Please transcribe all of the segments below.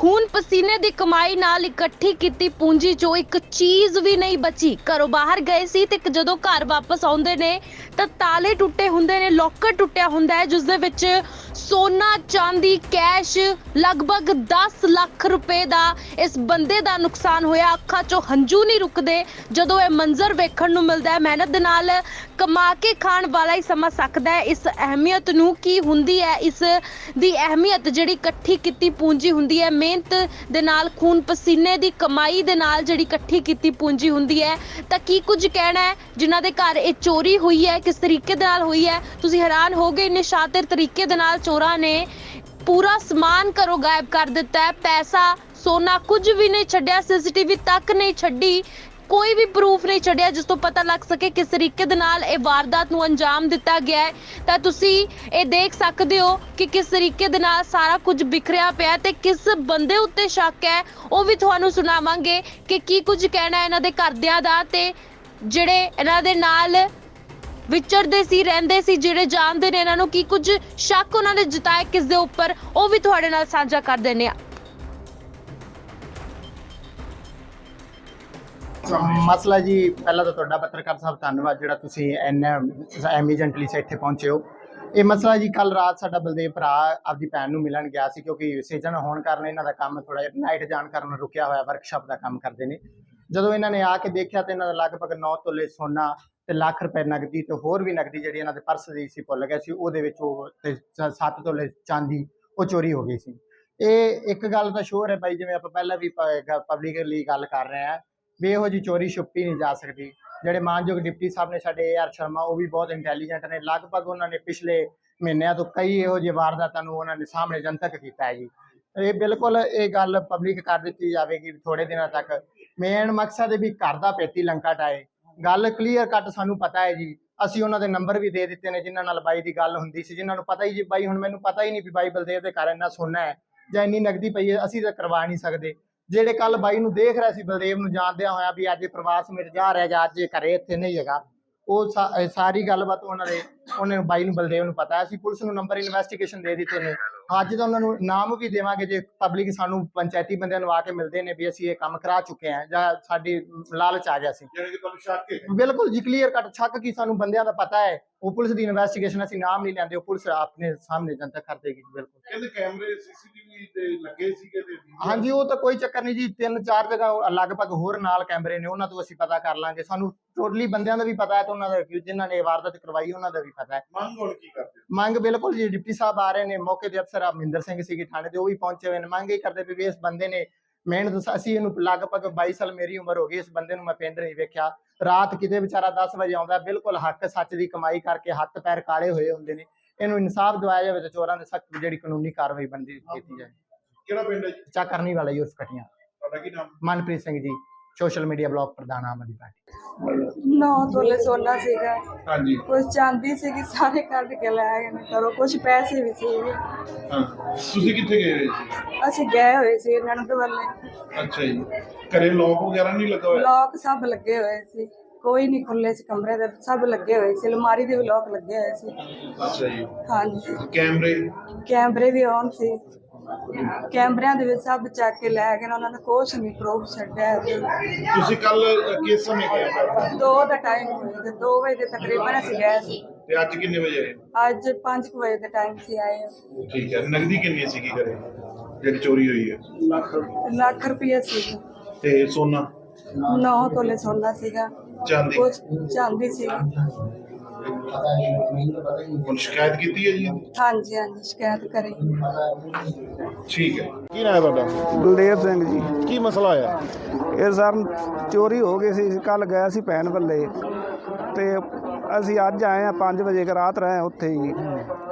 ਖੂਨ ਪਸੀਨੇ ਦੀ ਕਮਾਈ ਨਾਲ ਇਕੱਠੀ ਕੀਤੀ ਪੂੰਜੀ ਚੋਂ ਇੱਕ ਚੀਜ਼ ਵੀ ਨਹੀਂ ਬਚੀ। ਘਰੋਂ ਬਾਹਰ ਗਏ ਸੀ ਤੇ ਜਦੋਂ ਘਰ ਵਾਪਸ ਆਉਂਦੇ ਨੇ ਤਾਂ ਤਾਲੇ ਟੁੱਟੇ ਹੁੰਦੇ ਨੇ, ਲੋਕਰ ਟੁੱਟਿਆ ਹੁੰਦਾ ਹੈ ਜਿਸ ਦੇ ਵਿੱਚ ਸੋਨਾ ਚਾਂਦੀ ਕੈਸ਼ ਲਗਭਗ 10 ਲੱਖ ਰੁਪਏ ਦਾ ਇਸ ਬੰਦੇ ਦਾ ਨੁਕਸਾਨ ਹੋਇਆ। ਅੱਖਾਂ 'ਚੋਂ ਹੰਝੂ ਨਹੀਂ ਰੁਕਦੇ। ਜਦੋਂ ਇਹ ਮੰਜ਼ਰ ਵੇਖਣ ਨੂੰ ਮਿਲਦਾ ਹੈ, ਮਿਹਨਤ ਦੇ ਨਾਲ ਕਮਾ ਕੇ ਖਾਣ ਵਾਲਾ ਹੀ ਸਮਝ ਸਕਦਾ ਹੈ। ਇਸ ਅਹਿਮੀਅਤ ਨੂੰ ਕੀ ਹੁੰਦੀ ਹੈ? ਇਸ ਦੀ ਅਹਿਮੀਅਤ ਜਿਹੜੀ ਇਕੱਠੀ ਕੀਤੀ ਪੂੰਜੀ ਹੁੰਦੀ ਹੈ, ਮਿਹਨਤ ਦੇ ਨਾਲ, ਖੂਨ ਪਸੀਨੇ ਦੀ ਕਮਾਈ ਦੇ ਨਾਲ ਜਿਹੜੀ ਇਕੱਠੀ ਕੀਤੀ ਪੂੰਜੀ ਹੁੰਦੀ ਹੈ, ਤਾਂ ਕੀ ਕੁਝ ਕਹਿਣਾ ਹੈ? ਜਿਨ੍ਹਾਂ ਦੇ ਘਰ ਇਹ ਚੋਰੀ ਹੋਈ ਹੈ, ਕਿਸ ਤਰੀਕੇ ਦੇ ਨਾਲ ਹੋਈ ਹੈ? ਤੁਸੀਂ ਹੈਰਾਨ ਹੋਗੇ ਇੰਨੇ ਸ਼ਾਤਿਰ ਤਰੀਕੇ ਦੇ ਨਾਲ ਚੋਰਾਂ ਨੇ ਪੂਰਾ ਸਮਾਨ ਘਰੋਂ ਗਾਇਬ ਕਰ ਦਿੱਤਾ ਹੈ। ਪੈਸਾ, ਸੋਨਾ ਕੁਝ ਵੀ ਨਹੀਂ ਛੱਡਿਆ, ਸੀਸੀਟੀਵੀ ਤੱਕ ਨਹੀਂ ਛੱਡੀ। ਕੋਈ ਵੀ ਪ੍ਰੂਫ ਨਹੀਂ ਛੱਡਿਆ, ਜਿਸ ਤੋਂ ਪਤਾ ਲੱਗ ਸਕੇ ਕਿਸ ਤਰੀਕੇ ਦੇ ਨਾਲ ਇਹ ਵਾਰਦਾਤ ਨੂੰ ਅੰਜਾਮ ਦਿੱਤਾ ਗਿਆ ਹੈ। ਤਾਂ ਤੁਸੀਂ ਇਹ ਦੇਖ ਸਕਦੇ ਹੋ ਕਿ ਕਿਸ ਤਰੀਕੇ ਦੇ ਨਾਲ ਸਾਰਾ ਕੁਝ ਬਿਖਰਿਆ ਪਿਆ ਤੇ ਕਿਸ ਬੰਦੇ ਉੱਤੇ ਸ਼ੱਕ ਹੈ, ਉਹ ਵੀ ਤੁਹਾਨੂੰ ਸੁਣਾਵਾਂਗੇ ਕਿ ਕੀ ਕੁਝ ਕਹਿਣਾ ਹੈ ਇਹਨਾਂ ਦੇ ਘਰਦਿਆਂ ਦਾ ਤੇ ਜਿਹੜੇ ਇਹਨਾਂ ਦੇ ਨਾਲ ਵਿਚਰਦੇ ਸੀ, ਰਹਿੰਦੇ ਸੀ, ਜਿਹੜੇ ਜਾਣਦੇ ਨੇ ਇਹਨਾਂ ਨੂੰ ਕੀ ਕੁਝ ਸ਼ੱਕ ਉਹਨਾਂ ਨੇ ਜਤਾਇਆ ਕਿਸ ਦੇ ਉੱਪਰ, ਉਹ ਵੀ ਤੁਹਾਡੇ ਨਾਲ ਸਾਂਝਾ ਕਰ ਦਿੰਦੇ ਆ ਮਸਲਾ ਜੀ, ਪਹਿਲਾਂ ਤਾਂ ਤੁਹਾਡਾ ਪੱਤਰਕਾਰ ਸਾਹਿਬ, ਧੰਨਵਾਦ ਜਿਹੜਾ ਤੁਸੀਂ ਐਨ ਐਮੀਜੈਂਟਲੀ ਇੱਥੇ ਪਹੁੰਚੇ ਹੋ। ਇਹ ਮਸਲਾ ਜੀ ਕੱਲ ਰਾਤ ਸਾਡਾ ਬਲਦੇਵ ਭਰਾ ਆਪਦੀ ਭੈਣ ਨੂੰ ਮਿਲਣ ਗਿਆ ਸੀ, ਕਿਉਂਕਿ ਸੀਜ਼ਨ ਹੋਣ ਕਾਰਨ ਇਹਨਾਂ ਦਾ ਕੰਮ ਥੋੜਾ ਜਿਹਾ ਨਾਈਟ ਜਾਣ ਕਾਰਨ ਰੁਕਿਆ ਹੋਇਆ ਵਰਕਸ਼ਾਪ ਦਾ ਕੰਮ ਕਰਦੇ ਨੇ। ਜਦੋਂ ਇਹਨਾਂ ਨੇ ਆ ਕੇ ਦੇਖਿਆ ਤੇ ਇਹਨਾਂ ਦਾ ਲਗਭਗ 9 ਤੋਲੇ ਸੋਨਾ ਤੇ ਲੱਖ ਰੁਪਏ ਨਗਦੀ ਤੇ ਹੋਰ ਵੀ ਨਗਦੀ ਜਿਹੜੀ ਇਹਨਾਂ ਦੇ ਪਰਸ ਦੀ ਸੀ ਭੁੱਲ ਗਏ ਸੀ, ਉਹਦੇ ਵਿੱਚ ਉਹ ਤੇ 7 ਤੋਲੇ ਚਾਂਦੀ ਉਹ ਚੋਰੀ ਹੋ ਗਈ ਸੀ। ਇਹ ਇੱਕ ਗੱਲ ਤਾਂ ਸ਼ੋਰ ਹੈ ਭਾਈ ਜਿਵੇਂ ਆਪਾਂ ਪਹਿਲਾਂ ਵੀ ਪਬਲਿਕਲੀ ਗੱਲ ਕਰ ਰਹੇ ਆ ਵੀ ਇਹੋ ਜੀ ਚੋਰੀ ਛੁਪੀ ਨਹੀਂ ਜਾ ਸਕਦੀ। ਜਿਹੜੇ ਮਾਨਯੋਗ ਡਿਪਟੀ ਸਾਹਿਬ ਨੇ ਸਾਡੇ ਏ ਆਰ ਸ਼ਰਮਾ, ਉਹ ਵੀ ਬਹੁਤ ਇੰਟੈਲੀਜੈਂਟ ਨੇ। ਲਗਭਗ ਉਹਨਾਂ ਨੇ ਪਿਛਲੇ ਮਹੀਨਿਆਂ ਤੋਂ ਕਈ ਇਹੋ ਜਿਹੇ ਵਾਰਦਾਤਾਂ ਨੂੰ ਉਹਨਾਂ ਨੇ ਸਾਹਮਣੇ ਜਨਤਕ ਕੀਤਾ ਹੈ ਜੀ। ਇਹ ਬਿਲਕੁਲ ਇਹ ਗੱਲ ਪਬਲਿਕ ਕਰ ਦਿੱਤੀ ਜਾਵੇਗੀ ਥੋੜੇ ਦਿਨਾਂ ਤੱਕ। ਮੇਨ ਮਕਸਦ ਵੀ ਘਰ ਦਾ ਪੇਤੀ ਲੰਕਾ ਟਾਏ। ਗੱਲ ਕਲੀਅਰ ਕੱਟ ਸਾਨੂੰ ਪਤਾ ਹੈ ਜੀ। ਅਸੀਂ ਉਹਨਾਂ ਦੇ ਨੰਬਰ ਵੀ ਦੇ ਦਿੱਤੇ ਨੇ, ਜਿਨ੍ਹਾਂ ਨਾਲ ਬਾਈ ਦੀ ਗੱਲ ਹੁੰਦੀ ਸੀ। ਜਿਨ੍ਹਾਂ ਨੂੰ ਪਤਾ ਹੀ ਜੀ, ਬਾਈ ਹੁਣ ਮੈਨੂੰ ਪਤਾ ਹੀ ਨਹੀਂ ਵੀ ਬਾਈ ਬਲਦੇਵ ਦੇ ਘਰ ਇੰਨਾ ਸੋਨਾ ਹੈ ਜਾਂ ਇੰਨੀ ਨਗਦੀ ਪਈ ਹੈ, ਅਸੀਂ ਤਾਂ ਕਰਵਾ ਨਹੀਂ ਸਕਦੇ। ਜਿਹੜੇ ਕੱਲ ਬਾਈ ਨੂੰ ਦੇਖ ਰਿਹਾ ਸੀ ਬਲਦੇਵ ਨੂੰ ਜਾਣਦਿਆਂ ਹੋਇਆ ਵੀ ਅੱਜ ਇਹ ਪ੍ਰਵਾਸ ਮੇਰੇ ਜਾ ਰਿਹਾ ਜਾਂ ਅੱਜ ਇਹ ਘਰੇ ਇੱਥੇ ਨਹੀਂ ਹੈਗਾ, ਉਹ ਸਾਰੀ ਗੱਲਬਾਤ ਉਹਨਾਂ ਦੇ, ਉਹਨੇ ਬਾਈ ਨੂੰ ਬਲਦੇਵ ਨੂੰ ਪਤਾ ਹੈ। ਪੁਲਿਸ ਨੂੰ ਨੰਬਰ ਇਨਵੈਸਟੀਗੇਸ਼ਨ ਦੇ ਦਿੱਤੇ ਨੇ। ਅੱਜ ਤਾਂ ਉਹਨਾਂ ਨੂੰ ਨਾਮ ਵੀ ਦੇਵਾਂਗੇ ਜੇ ਪਬਲਿਕ ਸਾਨੂੰ ਪੰਚਾਇਤੀ ਬੰਦਿਆਂ ਨੂੰ ਆ ਕੇ ਮਿਲਦੇ ਨੇ ਵੀ ਅਸੀਂ ਇਹ ਕੰਮ ਕਰਾ ਚੁੱਕੇ ਹਾਂ ਜਾਂ ਸਾਡੀ ਲਾਲਚ ਆ ਗਿਆ ਸੀ। ਜਿਹੜੇ ਕਿ ਤੁਹਾਨੂੰ ਸ਼ੱਕ ਹੈ? ਬਿਲਕੁਲ ਜੀ ਕਲੀਅਰ ਕੱਟ ਛੱਕ ਕੀ ਸਾਨੂੰ ਬੰਦਿਆਂ ਦਾ ਪਤਾ ਹੈ। ਉਹ ਪੁਲਿਸ ਦੀ ਇਨਵੈਸਟੀਗੇਸ਼ਨ ਅਸੀਂ ਨਾਮ ਨਹੀਂ ਲੈਂਦੇ ਉਹ ਪੁਲਿਸ ਆਪਣੇ ਸਾਹਮਣੇ ਜਨਤਕ ਕਰ ਦੇਗੀ ਬਿਲਕੁਲ। ਕਹਿੰਦੇ ਕੈਮਰੇ ਸੀਸੀਟੀਵੀ ਤੇ ਲੱਗੇ ਸੀਗੇ ਤੇ video ਹਾਂਜੀ ਉਹ ਤਾਂ ਕੋਈ ਚੱਕਰ ਨਹੀਂ ਜੀ ਤਿੰਨ ਚਾਰ ਜਗ੍ਹਾ ਲਗਭਗ ਹੋਰ ਨਾਲ ਕੈਮਰੇ ਨੇ ਉਹਨਾਂ ਤੋਂ ਅਸੀਂ ਪਤਾ ਕਰ ਲਾਂਗੇ। ਸਾਨੂੰ ਟੋਟਲੀ ਬੰਦਿਆਂ ਦਾ ਵੀ ਪਤਾ ਹੈ ਤੇ ਉਹਨਾਂ ਦਾ ਜਿਨ੍ਹਾਂ ਨੇ ਵਾਰਦਾਤ ਕਰਵਾਈ ਉਹਨਾਂ ਦਾ ਵੀ ਪਤਾ ਹੈ। ਮੰਗ ਹੁਣ ਕੀ ਕਰਦੇ ਹੋ? ਮੰਗ ਬਿਲਕੁਲ ਜੀ ਡਿਪਟੀ ਸਾਹਿਬ ਆ ਰਹੇ ਨੇ ਮੌਕੇ ਦੇ ਅਫਸਰ ਅਮਿੰਦਰ ਸਿੰਘ ਸੀਗੇ ਥਾਣੇ ਦੇ ਉਹ ਵੀ ਪਹੁੰਚੇ ਹੋਏ ਨੇ। ਮੰਗ ਇਹ ਕਰਦੇ ਵੀ ਇਸ ਬੰਦੇ ਨੇ ਮਿਹਨਤ ਅਸੀਂ ਇਹਨੂੰ ਲਗਭਗ 22 ਸਾਲ ਮੇਰੀ ਉਮਰ ਹੋ ਗਈ ਇਸ ਬੰਦੇ ਨੂੰ ਮੈਂ ਪਿੰਡ ਨਹੀਂ ਵੇਖਿਆ। ਰਾਤ ਕਿਤੇ ਵਿਚਾਰਾ 10 ਵਜੇ ਆਉਂਦਾ ਬਿਲਕੁਲ ਹੱਕ ਸੱਚ ਦੀ ਕਮਾਈ ਕਰਕੇ ਹੱਥ ਪੈਰ ਕਾਲੇ ਹੋਏ ਹੁੰਦੇ ਨੇ। ਇਹਨੂੰ ਇਨਸਾਫ ਦਿਵਾਇਆ ਜਾਵੇ ਤੇ ਚੋਰਾਂ ਦੇ ਸਖਤ ਜਿਹੜੀ ਕਾਨੂੰਨੀ ਕਾਰਵਾਈ ਬਣਦੀ ਕੀਤੀ ਜਾਏ। ਕਿਹੜਾ ਪਿੰਡ ਹੈ ਜੀ? ਚਾ ਕਰਨੀ ਵਾਲਾ ਯੂਸ ਕਟੀਆਂ। ਤੁਹਾਡਾ ਕੀ ਨਾਮ? Manpreet Singh ji social media block ਪ੍ਰਧਾਨ ਆਮ ਆਦਮੀ ਪਾਰਟੀ। ਨੌ ਤੋਲੇ ਸੋਨਾ ਸੀਗਾ। ਹਾਂਜੀ। ਕੁਝ ਚਾਂਦੀ ਸੀਗੀ ਸਾਰੇ ਕੱਢ ਕੇ ਲੈ ਗਏ ਨੇ ਕਰੋ ਕੁਝ ਪੈਸੇ ਵੀ ਸੀਗੇ ਹਾਂ। ਤੁਸੀਂ ਕਿੱਥੇ ਗਏ ਹੋਏ ਸੀ? ਅਸੀਂ ਗਏ ਹੋਏ ਸੀ ਨਣਦ ਵੱਲੇ। ਅੱਛਾ ਜੀ। ਘਰੇ ਲੋਕ ਵਗੈਰਾ ਨਹੀਂ ਲੱਗਾ ਹੋਇਆ? ਲੋਕ ਸਭ ਲੱਗੇ ਹੋਏ ਸੀ। ਕੋਈ ਨਹੀਂ ਖੁੱਲੇ ਸੀ ਕਮਰੇ ਦੇ ਸਭ ਲੱਗੇ ਹੋਏ ਸੀ ਅਲਮਾਰੀ ਦੇ ਵੀ ਲੋਕ ਲੱਗੇ ਹੋਏ ਸੀ। ਅੱਛਾ ਜੀ। ਹਾਂਜੀ। ਕੈਮਰੇ? ਕੈਮਰੇ ਵੀ ਔਨ ਸੀ। ਕੈਮਰਿਆਂ ਦੇ ਵਿੱਚ ਸਭ ਚੱਕ ਕੇ ਲੈ ਗਏ ਨੇ, ਉਹਨਾਂ ਨੇ ਕੁਛ ਨਹੀਂ ਪ੍ਰੂਫ ਛੱਡਿਆ। ਤੁਸੀਂ ਕੱਲ ਕਿਸ ਸਮੇਂ ਗਏ? ਦੋ ਦਾ ਟਾਈਮ ਹੋਇਆ ਤੇ 2 ਵਜੇ ਦੇ ਤਕਰੀਬਨ ਅਸੀਂ ਗਏ ਸੀ। ਤੇ ਅੱਜ ਕਿੰਨੇ ਵਜੇ ਆਏ? ਅੱਜ 5 ਵਜੇ ਦੇ ਟਾਈਮ ਸੀ ਆਏ ਠੀਕ ਹੈ ਨਗਦੀ ਕਿੰਨੀ ਸੀਗੀ ਘਰੇ ਜਿਹੜੀ ਚੋਰੀ ਹੋਈ ਹੈ? ਲੱਖ ਰੁਪਏ ਸੀ। ਤੇ ਸੋਨਾ? ਨੌ ਤੋਲੇ ਸੋਨਾ ਸੀਗਾ। ਚਾਂਦੀ ਕੁਛ ਚਾਂਦੀ ਸੀ। ਹੁਣ ਸ਼ਿਕਾਇਤ ਕੀਤੀ ਹੈ ਜੀ? ਹਾਂਜੀ ਹਾਂਜੀ ਸ਼ਿਕਾਇਤ ਕਰੀ। ਠੀਕ ਹੈ। ਕੀ ਨਾਮ ਹੈ ਤੁਹਾਡਾ? ਬਲਦੇਵ ਸਿੰਘ ਜੀ। ਕੀ ਮਸਲਾ ਆਇਆ ਇਹ ਸਰ ਚੋਰੀ ਹੋ ਗਈ ਸੀ। ਕੱਲ ਗਿਆ ਸੀ ਭੈਣ ਵੱਲੇ ਤੇ ਅਸੀਂ ਅੱਜ ਆਏ ਆ 5 ਵਜੇ ਕਿ ਰਾਤ ਰਹੇ ਉੱਥੇ ਹੀ।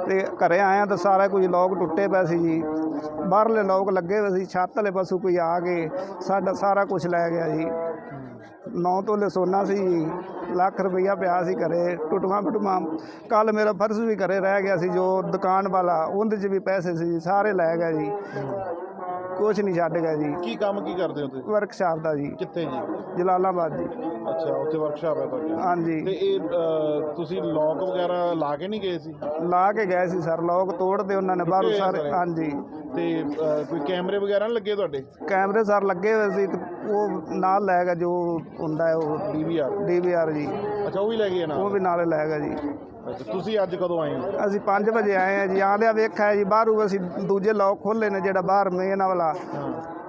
ਤੇ ਘਰੇ ਆਏ ਆ ਤਾਂ ਸਾਰਾ ਕੁਝ ਲੋਕ ਟੁੱਟੇ ਪਏ ਸੀ ਜੀ। ਬਾਹਰਲੇ ਲੋਕ ਲੱਗੇ ਹੋਏ ਸੀ। ਛੱਤ ਵਾਲੇ ਪਾਸੋਂ ਕੋਈ ਆ ਕੇ ਸਾਡਾ ਸਾਰਾ ਕੁਝ ਲੈ ਗਿਆ ਜੀ। ਨੌ ਤੋਲੇ ਸੋਨਾ ਸੀ ਜੀ, ਲੱਖ ਰੁਪਈਆ ਪਿਆ ਸੀ ਘਰੇ ਟੁੱਟਵਾ ਫਟਵਾ। ਕੱਲ ਮੇਰਾ ਫਰਜ਼ ਵੀ ਘਰੇ ਰਹਿ ਗਿਆ ਸੀ ਜੋ ਦੁਕਾਨ ਵਾਲਾ ਉਹਦੇ 'ਚ ਵੀ ਪੈਸੇ ਸੀ ਸਾਰੇ ਲੈ ਗਿਆ ਜੀ। ਕੁਛ ਨਹੀਂ ਛੱਡ ਗਿਆ ਜੀ। ਕੀ ਕੰਮ ਕੀ ਕਰਦੇ ਹੋ ਤੁਸੀਂ? ਵਰਕਸ਼ਾਪ ਦਾ ਜੀ। ਕਿੱਥੇ ਜੀ? ਜਲਾਲਾਬਾਦ ਜੀ। ਅੱਛਾ ਉੱਥੇ ਵਰਕਸ਼ਾਪ ਹੈ ਤੁਹਾਡੀ। ਤੇ ਹਾਂਜੀ ਇਹ ਅ, ਤੁਸੀਂ ਲੋਕ ਵਗੈਰਾ ਲਾ ਕੇ ਨਹੀਂ ਗਏ ਸੀ? ਲਾ ਕੇ ਗਏ ਸੀ ਸਰ ਲੋਕ ਤੋੜਦੇ ਉਹਨਾਂ ਨੇ। ਬਾਹਰੋਂ ਸਾਰੇ। ਹਾਂਜੀ। ਤੇ ਅ, ਕੋਈ ਕੈਮਰੇ ਵਗੈਰਾ ਨਹੀਂ ਲੱਗੇ ਤੁਹਾਡੇ? ਕੈਮਰੇ ਸਰ ਲੱਗੇ ਹੋਏ ਸੀ ਤੇ ਉਹ ਨਾਲ ਲੈ ਗਿਆ ਜੋ ਹੁੰਦਾ ਹੈ ਉਹ। ਡੀਵੀਆਰ ਡੀਵੀਆਰ ਜੀ। ਅੱਛਾ ਉਹ ਵੀ ਲੈ ਗਏ ਨਾ ਉਹ ਵੀ ਨਾਲੇ ਲੈ ਗਿਆ ਜੀ। ਤੁਸੀਂ ਅੱਜ ਕਦੋਂ ਆਏ ਹੋ? ਅਸੀਂ 5 ਵਜੇ ਆਏ ਆ ਜੀ। ਆਂਦਿਆਂ ਵੇਖਿਆ ਜੀ ਬਾਹਰੋਂ ਅਸੀਂ ਦੂਜੇ ਲੋਕ ਖੋਲੇ ਨੇ ਜਿਹੜਾ ਬਾਹਰ ਮੇਨ ਵਾਲਾ।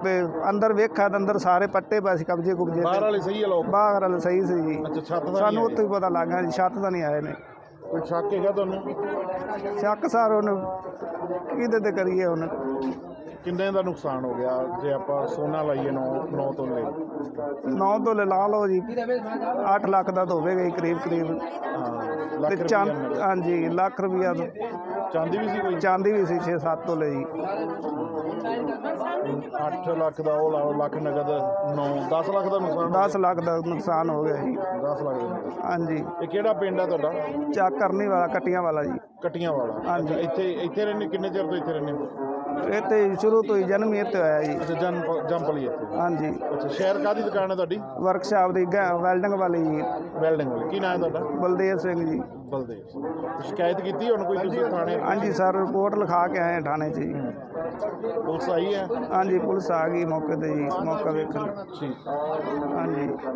ਤੇ ਅੰਦਰ ਵੇਖਿਆ ਤਾਂ ਅੰਦਰ ਸਾਰੇ ਪੱਟੇ ਪਏ ਸੀ ਕਬਜੇ ਕੁਬਜੇ ਬਾਹਰ ਵਾਲੇ ਸਹੀ ਲੋਕ ਬਾਹਰ ਵਾਲੇ ਸਹੀ ਸੀ ਜੀ। ਅੱਛਾ ਛੱਤ ਦਾ ਸਾਨੂੰ ਉੱਥੇ ਹੀ ਪਤਾ ਲੱਗ ਗਿਆ ਜੀ ਛੱਤ ਤਾਂ ਨਹੀਂ ਆਏ ਨੇ। ਕੋਈ ਸ਼ੱਕ ਹੈਗਾ ਤੁਹਾਨੂੰ? ਸ਼ੱਕ ਸਰ ਉਹਨੂੰ। ਕਿਹਦੇ ਤੇ ਕਰੀਏ ਹੁਣ? ਕਿੰਨੇ ਦਾ ਨੁਕਸਾਨ ਹੋ ਗਿਆ ਜੇ ਆਪਾਂ ਸੋਨਾ ਲਾਈਏ 9 9 ਤੋਂ ਲੈ 9 ਤੋਂ ਲਾ ਲਓ ਜੀ। 8 ਲੱਖ ਦਾ ਤਾਂ ਹੋਵੇਗਾ ਹੀ ਕਰੀਬ ਕਰੀਬ। ਤੇ ਲੱਖ ਹਾਂਜੀ ਲੱਖ ਰੁਪਈਆ ਤਾਂ। ਚਾਂਦੀ ਵੀ ਸੀ ਕੋਈ? ਚਾਂਦੀ ਵੀ ਸੀ 6-7 ਤੋਂ ਲਈ 8 ਲੱਖ ਦਾ ਉਹ ਲਾਓ ਲੱਖ ਨਗਦ 9 10 ਲੱਖ ਦਾ ਨੁਕਸਾਨ 10 ਲੱਖ ਦਾ ਨੁਕਸਾਨ ਹੋ ਗਿਆ ਜੀ। 10 ਲੱਖ ਦਾ ਹਾਂਜੀ। ਇਹ ਕਿਹੜਾ ਪਿੰਡ ਹੈ ਤੁਹਾਡਾ? ਚੱਕ ਕਰਨੀ ਵਾਲਾ ਕਟੀਆਂ ਵਾਲਾ ਜੀ। ਕਟੀਆਂ ਵਾਲਾ। ਹਾਂਜੀ। ਅੱਛਾ, ਇੱਥੇ ਇੱਥੇ ਰਹਿੰਦੇ ਕਿੰਨੇ ਚਿਰ ਤੋਂ ਇੱਥੇ ਰਹਿੰਦੇ ਇਹ ਤੇ ਸ਼ੁਰੂ ਤੋਂ ਹੀ ਜਨਮ ਹੀ ਇੱਥੇ ਹੋਇਆ ਜੀ। ਅੱਛਾ ਜਨ ਜੰਪਲੀ ਇੱਥੇ। ਹਾਂਜੀ। ਅੱਛਾ ਸ਼ਹਿਰ ਕਾਦੀ ਦੁਕਾਨ ਹੈ ਤੁਹਾਡੀ? ਵਰਕਸ਼ਾਪ ਦੀ ਗੈ- ਵੈਲਡਿੰਗ ਵਾਲੀ ਜੀ। ਵੈਲਡਿੰਗ ਵਾਲੀ। ਕੀ ਨਾਮ ਹੈ ਤੁਹਾਡਾ? ਬਲਦੇਵ ਸਿੰਘ ਜੀ। ਬਲਦੇਵ ਸਿੰਘ। ਸ਼ਿਕਾਇਤ ਕੀਤੀ ਹੁਣ ਕੋਈ ਤੁਸੀਂ ਥਾਣੇ? ਹਾਂਜੀ ਸਰ ਰਿਪੋਰਟ ਲਿਖਾ ਕੇ ਆਏ ਹਾਂ ਥਾਣੇ 'ਚ ਜੀ। ਪੁਲਿਸ ਆਈ ਹੈ? ਹਾਂਜੀ ਪੁਲਿਸ ਆ ਗਈ ਮੌਕੇ ਤੇ ਜੀ ਮੌਕਾ ਵੇਖਣ। ਠੀਕ। ਹਾਂਜੀ।